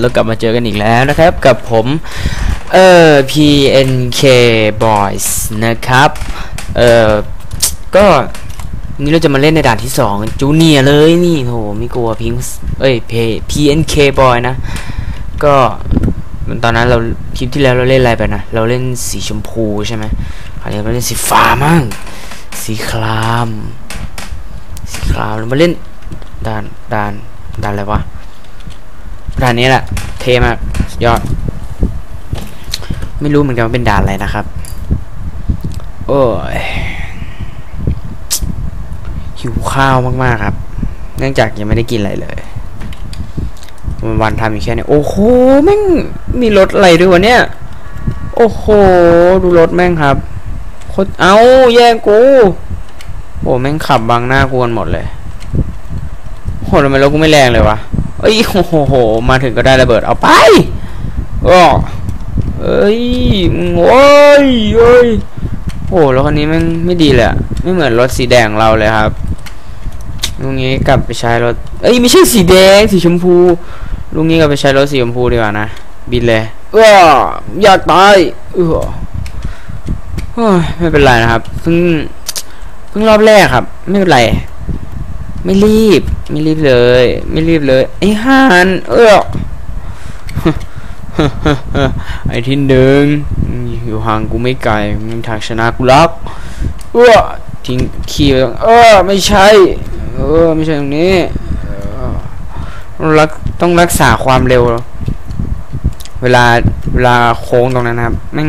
เรากลับมาเจอกันอีกแล้วนะครับ กับผม เอ่อ PNK Boys นะครับ เอ่อ ก็นี่เราจะมาเล่นในด่านที่สองจูเนียเลยนี่โหไม่กลัวพิงเอ้ย PNK Boy นะ ก็ตอนนั้นเราคลิปที่แล้วเราเล่นอะไรไปนะ เราเล่นสีชมพูใช่ไหมคราวนี้เราเล่นสีฟ้ามั่งสีคราม สีครามเรามาเล่นด่านด่านด่านอะไรวะ ด่านนี้แหละ เทมากยอด ไม่รู้เหมือนกันว่าเป็นด่านอะไรนะครับ โอ้ย หิวข้าวมากๆครับ เนื่องจากยังไม่ได้กินอะไรเลย วันทำอยู่แค่นี้ โอ้โห แม่ง มีรถอะไรด้วยวะเนี่ย โอ้โห ดูรถแม่งครับโคตรเอาแย่งกู โอ้แม่งขับบังหน้ากูกันหมดเลยโหทำไมรถกูไม่แรงเลยวะ อ้ยโอ้โห มาถึงก็ได้ระเบิดเอาไปอ้อเอ้ยโอ้ยเอ้ยโอ้รถคันนี้มันไม่ดีเลยอะไม่เหมือนรถสีแดงเราเลยครับลุงนี้กลับไปใช้รถเอ้ยไม่ใช่สีแดงสีชมพูลุงนี้กลับไปใช้รถสีชมพูดีกว่านะบินเลยเอออยากตายเออโอ้ยไม่เป็นไรนะครับเพิ่งเพิ่งรอบแรกครับ ไม่เป็นไร ไม่รีบ ไม่รีบเลย ไม่รีบเลย ไอ้ห่านเออไอ้ที่หนึ่งอยู่ห่างกูไม่ไกลมึงทางชนะกูรักเออทิ้งขี่ไปเออไม่ใช่ เออไม่ใช่ตรงนี้รักต้องรักษาความเร็ว เวลาเวลาโค้งตรงนั้นนะครับแม่ง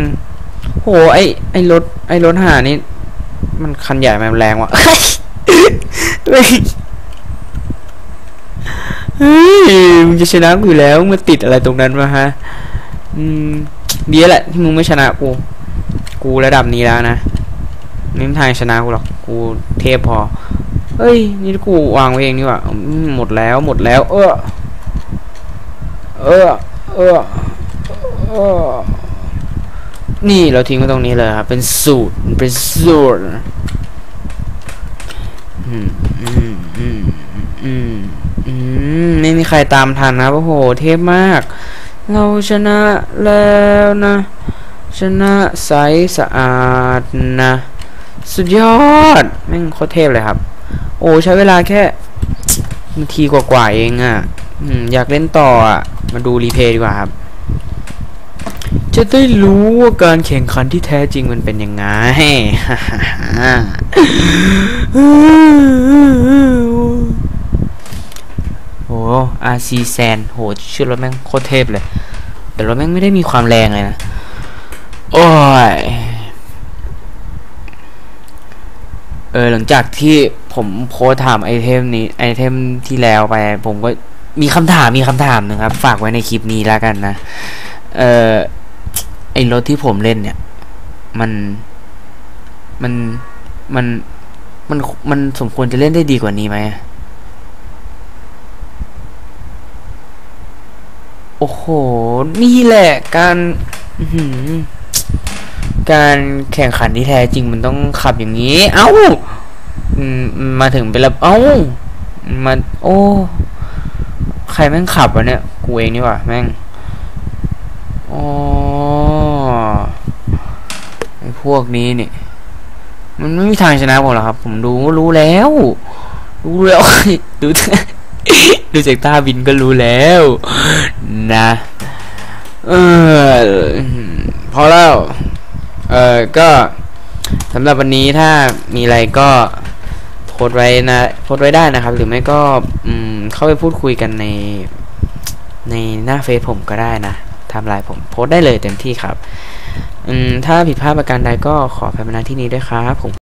โหไอไอรถไอรถห่านี่มันคันใหญ่มันแรงว่ะ เฮ้ยมึงจะชนะกูอยู่แล้วมึงติดอะไรตรงนั้นมาฮะ อืมดีแหละที่มึงไม่ชนะกู กูระดับนี้แล้วนะไม่มทางชนะกูหรอก กูเทพพอเฮ้ย นี่กูวางไว้เองนี่ว่าหมดแล้วหมดแล้ว เออ เออ เออ เออ นี่เราทิ้งไว้ตรงนี้เลยครับ เป็นสูตร เป็นสูตรอืมอืมอืมอืมอืม ใครตามทันนะโอ้โห เทพมาก เราชนะแล้วนะ ชนะใสสะอาดนะ สุดยอดแม่งโคตรเทพเลยครับ โอ้ใช้เวลาแค่นาทีกว่าๆเองอะ่ะอยากเล่นต่ออะ่ะ มาดูรีเพย์ดีกว่าครับ จะได้รู้ว่าการแข่งขันที่แท้จริงมันเป็นยังไงโ RC แซนโหชื่อรถแม่งโคตรเทพเลย แต่รถแม่งไม่ได้มีความแรงเลยนะ โอ้ย เออหลังจากที่ผมโพสถามไอเทมนี้ไอเทมที่แล้วไป ผมก็มีคำถามมีคำถามหนึ่งครับ ฝากไว้ในคลิปนี้แล้วกันนะ เออไอรถที่ผมเล่นเนี่ย มันมันมันมันมันสมควรจะเล่นได้ดีกว่านี้ไหม โอ้โห นี่แหละการการแข่งขันที่แท้จริงมันต้องขับอย่างนี้ เอ้ามาถึงเป็นแล้วเอ้ามาโอ้ ใครแม่งขับวะเนี่ย กูเองนี่ว่าแม่งอ๋อไอพวกนี้นี่ มันไม่มีทางชนะผมหรอกครับ ผมดูก็รู้แล้ว รู้แล้วดู ดูจากท่าบินก็รู้แล้ว นะ เออพอแล้ว เออก็สำหรับวันนี้ถ้ามีอะไรก็โพสไว้นะโพสไว้ได้นะครับ หรือไม่ก็อืมเข้าไปพูดคุยกันใน ในหน้าเฟซผมก็ได้นะทำลายผมโพสได้เลยเต็มที่ครับ อืม ถ้าผิดพลาดประการใดก็ขออภัยมาณที่นี้ด้วยครับผม